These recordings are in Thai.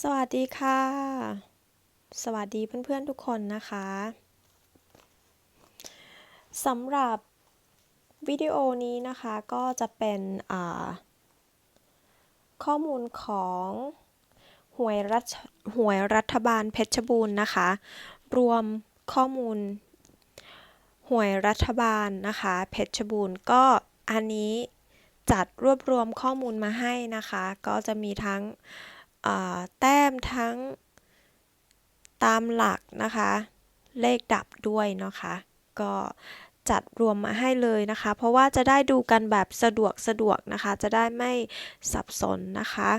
สวัสดีค่ะ สวัสดีเพื่อนๆทุกคนนะคะสำหรับวิดีโอนี้นะคะก็จะเป็นข้อมูลของหวยรัฐหวยรัฐบาลเพชรบูรณ์นะคะ รวมข้อมูลหวยรัฐบาลนะคะเพชรบูรณ์ก็อันนี้จัดรวบรวมข้อมูลมาให้นะคะ ก็จะมีทั้ง แต้มทั้งตามหลักนะคะ เลขดับด้วยนะคะ ก็จัดรวมมาให้เลยนะคะ เพราะว่าจะได้ดูกันแบบสะดวกสะดวกนะคะ จะได้ไม่สับสนนะคะ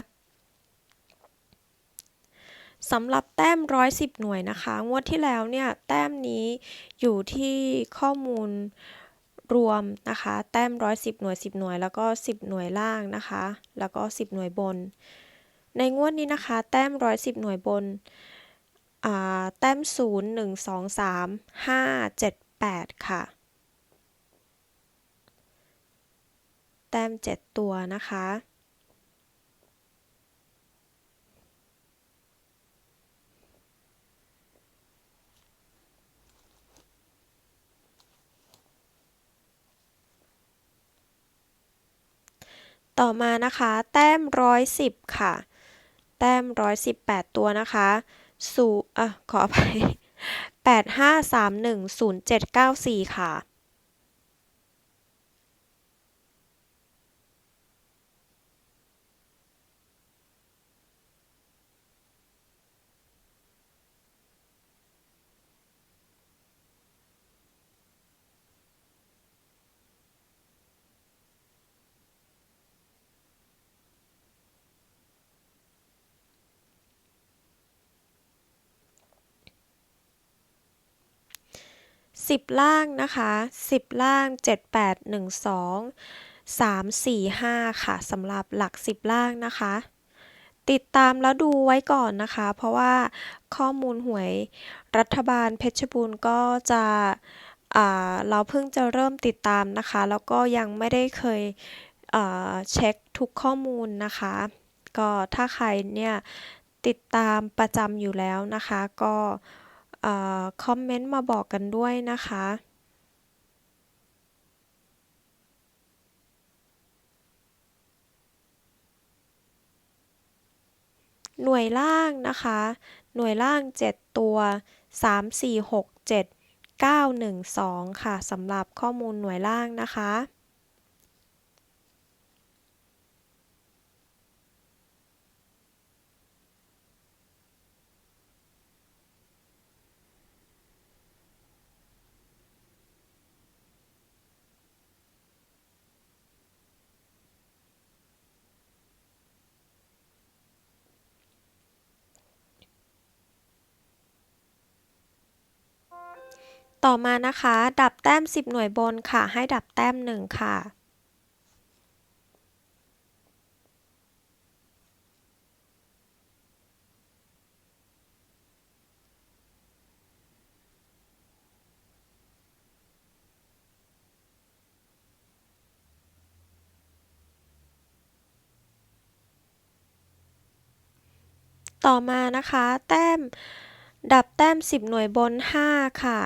สำหรับแต้ม 110 หน่วยนะคะ งวดที่แล้วเนี่ย แต้มนี้อยู่ที่ข้อมูลรวมนะคะ แต้ม 110 หน่วย 10 หน่วย แล้วก็ 10 หน่วยล่างนะคะ แล้วก็ 10 หน่วยบน ในงวดนี้นะคะ แต้ม110หน่วยบนอ่าแต้ม0 1 2 3 5 7 8ค่ะ แต้ม7ตัวนะคะต่อมานะคะ แต้ม110ค่ะ แต้มร้อยสิบแปดตัวนะคะสู่อะขออภัยแปดห้าสามหนึ่งศูนย์เจ็ดเก้าสี่ค่ะ 10 ล่างนะคะ 10 ล่าง 7812 345 ค่ะสำหรับหลัก 10 ล่างนะคะ ติดตามแล้วดูไว้ก่อนนะคะ เพราะว่าข้อมูลหวยรัฐบาลเพชรบูรณ์ก็จะเราเพิ่งจะเริ่มติดตามนะคะ แล้วก็ยังไม่ได้เคยเช็คทุกข้อมูลนะคะ ก็ถ้าใครเนี่ยติดตามประจำอยู่แล้วนะคะ ก็ คอมเมนต์มาบอกกันด้วยนะคะหน่วยล่างนะคะ หน่วยล่าง 7 ตัว 3 4 6 7 9 1 2 ค่ะสำหรับข้อมูลหน่วยล่างนะคะ ต่อมานะคะ ดับแต้ม 10 หน่วยบนค่ะ ให้ดับแต้ม 1 ค่ะ ต่อมานะคะ แต้ม ดับแต้ม 10 หน่วยบน 5 ค่ะ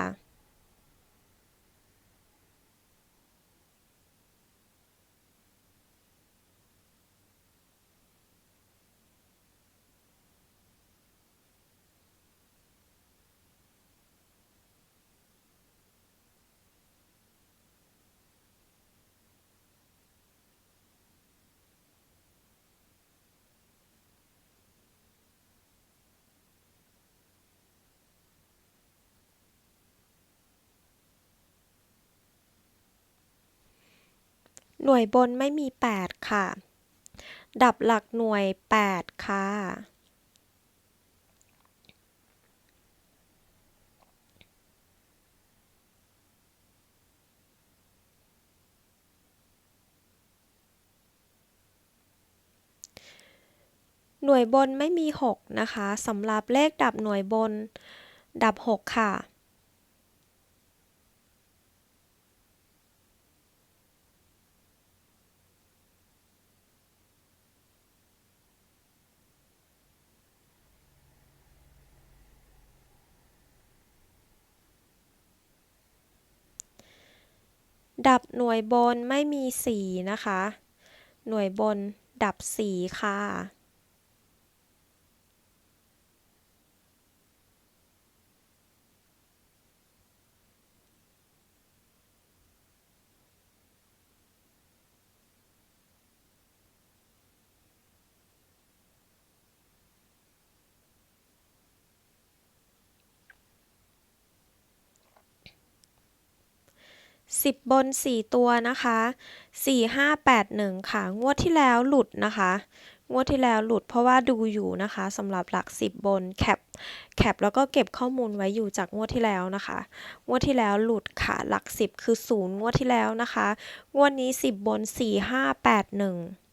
หน่วยบนไม่มี 8 ค่ะ ดับหลักหน่วย 8 ค่ะ หน่วยบนไม่มี 6 นะคะสำหรับเลขดับหน่วยบน ดับ 6 ค่ะ ดับหน่วยบนไม่มีสีนะคะ หน่วยบนดับสีค่ะ 10 บน 4 ตัวนะคะ 4 5 8 1 ค่ะ งวดที่แล้วหลุดนะคะ งวดที่แล้วหลุดเพราะว่าดูอยู่นะคะสำหรับหลัก 10 บนแคปแคปแล้วก็เก็บข้อมูลไว้อยู่จากงวดที่แล้วนะคะ งวดที่แล้วหลุดค่ะ หลัก 10 คือ 0 งวดที่แล้วนะคะ งวดนี้ 10 บน 4 5 8 1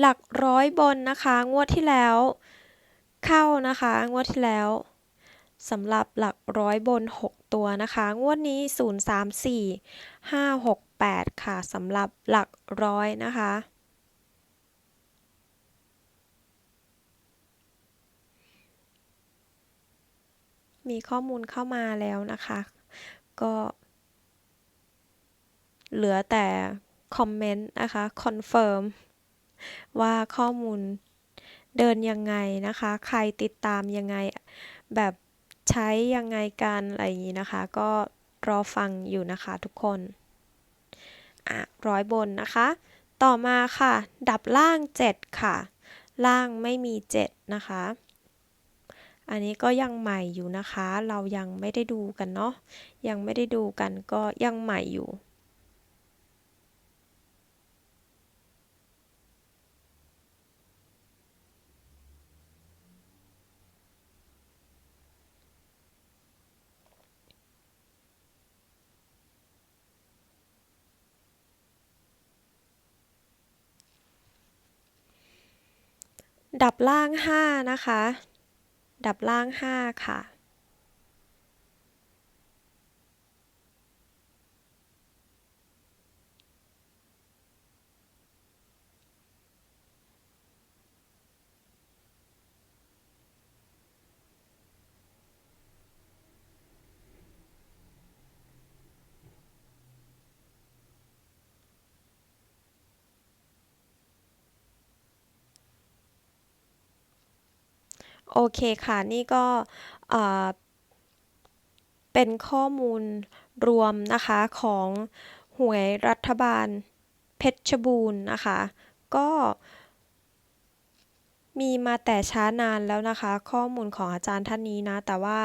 หลักร้อยบนนะคะ งวดที่แล้ว เข้านะคะ งวดที่แล้วสำหรับหลักร้อยบน 6 ตัวนะคะ งวดนี้ 0 3 4 5 6 8 ค่ะสำหรับหลักร้อยนะคะ มีข้อมูลเข้ามาแล้วนะคะ ก็ เหลือแต่คอมเมนต์นะคะ คอนเฟิร์ม ว่าข้อมูลเดินยังไงนะคะ ใครติดตามยังไง แบบใช้ยังไงกันอะไรอย่างนี้นะคะ ก็รอฟังอยู่นะคะทุกคนอะร้อยบนนะคะ ต่อมาค่ะ ดับล่าง 7 ค่ะ ล่างไม่มี 7 นะคะ อันนี้ก็ยังใหม่อยู่นะคะ เรายังไม่ได้ดูกันเนาะ ยังไม่ได้ดูกันก็ยังใหม่อยู่ ดับล่าง 5 นะคะ ดับล่าง 5 ค่ะ โอเคค่ะ นี่ก็เป็นข้อมูลรวมนะคะของหวยรัฐบาลเพชรบูรณ์นะคะ ก็มีมาแต่ช้านานแล้วนะคะ ข้อมูลของอาจารย์ท่านนี้นะ แต่ว่า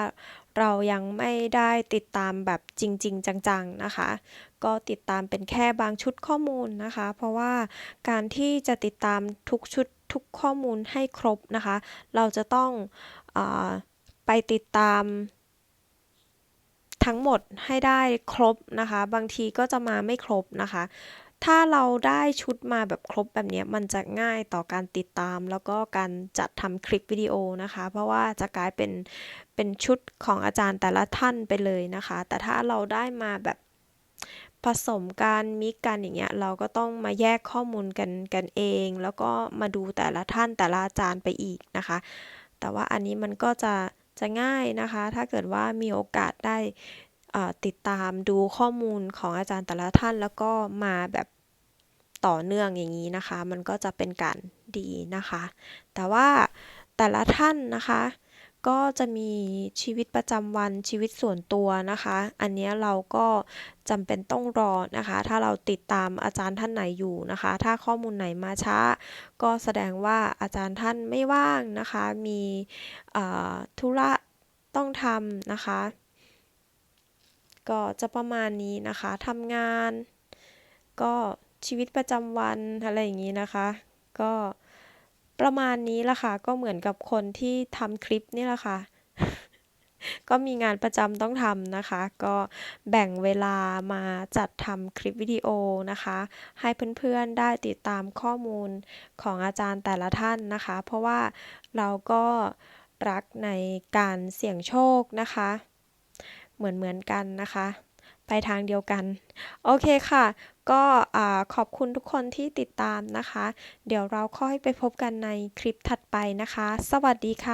เรายังไม่ได้ติดตามแบบจริง ๆ จังๆนะคะ ก็ติดตามเป็นแค่บางชุดข้อมูลนะคะ เพราะว่าการที่จะติดตามทุกชุด ทุกข้อมูลให้ครบนะคะ เราจะต้องอไปติดตามทั้งหมดให้ได้ครบนะคะ บางทีก็จะมาไม่ครบนะคะ ถ้าเราได้ชุดมาแบบครบแบบนี้มันจะง่ายต่อการติดตาม แล้วก็การจัดทำคลิปวิดีโอนะคะ เพราะว่าจะกลายเป็นเป็นชุดของอาจารย์แต่ละท่านไปเลยนะคะ แต่ถ้าเราได้มาแบบ ผสมกันมิกกันอย่างเงี้ยเราก็ต้องมาแยกข้อมูลกันกันเอง แล้วก็มาดูแต่ละท่านแต่ละอาจารย์ไปอีกนะคะ แต่ว่าอันนี้มันก็จะจะง่ายนะคะ ถ้าเกิดว่ามีโอกาสได้ติดตามดูข้อมูลของอาจารย์แต่ละท่านแล้วก็มาแบบต่อเนื่องอย่างนี้นะคะ มันก็จะเป็นการดีนะคะ แต่ว่าแต่ละท่านนะคะ ก็จะมีชีวิตประจำวันชีวิตส่วนตัวนะคะ อันนี้เราก็จำเป็นต้องรอนะคะ ถ้าเราติดตามอาจารย์ท่านไหนอยู่นะคะ ถ้าข้อมูลไหนมาช้า ก็แสดงว่าอาจารย์ท่านไม่ว่างนะคะ มีธุระต้องทำนะคะ ก็จะประมาณนี้นะคะทำงาน ก็ชีวิตประจำวันอะไรอย่างนี้นะคะ ก็ ประมาณนี้ละค่ะ ก็เหมือนกับคนที่ทำคลิปนี่ละค่ะ ก็มีงานประจำต้องทำนะคะ ก็แบ่งเวลามาจัดทำคลิปวิดีโอนะคะ ให้เพื่อนๆได้ติดตามข้อมูลของอาจารย์แต่ละท่านนะคะ เพราะว่าเราก็รักในการเสี่ยงโชคนะคะ เหมือนเหมือนกันนะคะ ไปทางเดียวกัน โอเคค่ะ ก็ขอบคุณทุกคนที่ติดตามนะคะ เดี๋ยวเราค่อยไปพบกันในคลิปถัดไปนะคะ สวัสดีค่ะ